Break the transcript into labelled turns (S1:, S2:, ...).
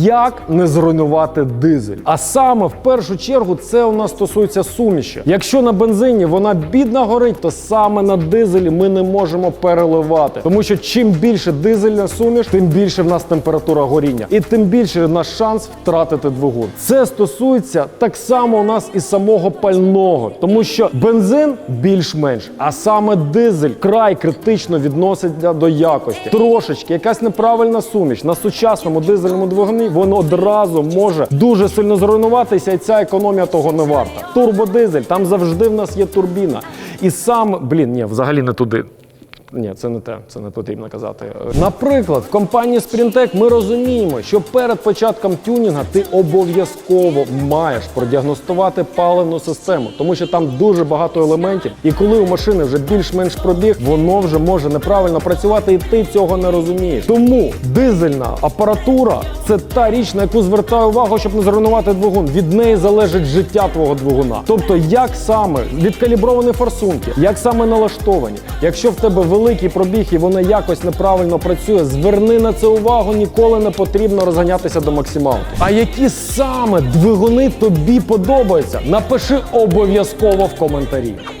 S1: Як не зруйнувати дизель? А саме в першу чергу це у нас стосується суміші. Якщо на бензині вона бідна горить, то саме на дизелі ми не можемо переливати. Тому що чим більше дизельна суміш, тим більше в нас температура горіння, і тим більше наш шанс втратити двигун. Це стосується так само у нас і самого пального, тому що бензин більш-менш, а саме дизель край критично відноситься до якості. Трошечки якась неправильна суміш на сучасному дизельному двигуні воно одразу може дуже сильно зруйнуватися, і ця економія того не варта. Турбодизель, там завжди в нас є турбіна. І сам, блін, ні, взагалі не туди. Ні, це не те, це не потрібно казати. Наприклад, в компанії Sprintec ми розуміємо, що перед початком тюнінга ти обов'язково маєш продіагностувати паливну систему, тому що там дуже багато елементів. І коли у машини вже більш-менш пробіг, воно вже може неправильно працювати, і ти цього не розумієш. Тому дизельна апаратура це та річ, на яку звертаю увагу, щоб не зруйнувати двигун. Від неї залежить життя твого двигуна. Тобто, як саме відкалібровані форсунки, як саме налаштовані. Якщо в тебе великий пробіг і воно якось неправильно працює, зверни на це увагу, ніколи не потрібно розганятися до максималки. А які саме двигуни тобі подобаються? Напиши обов'язково в коментарі.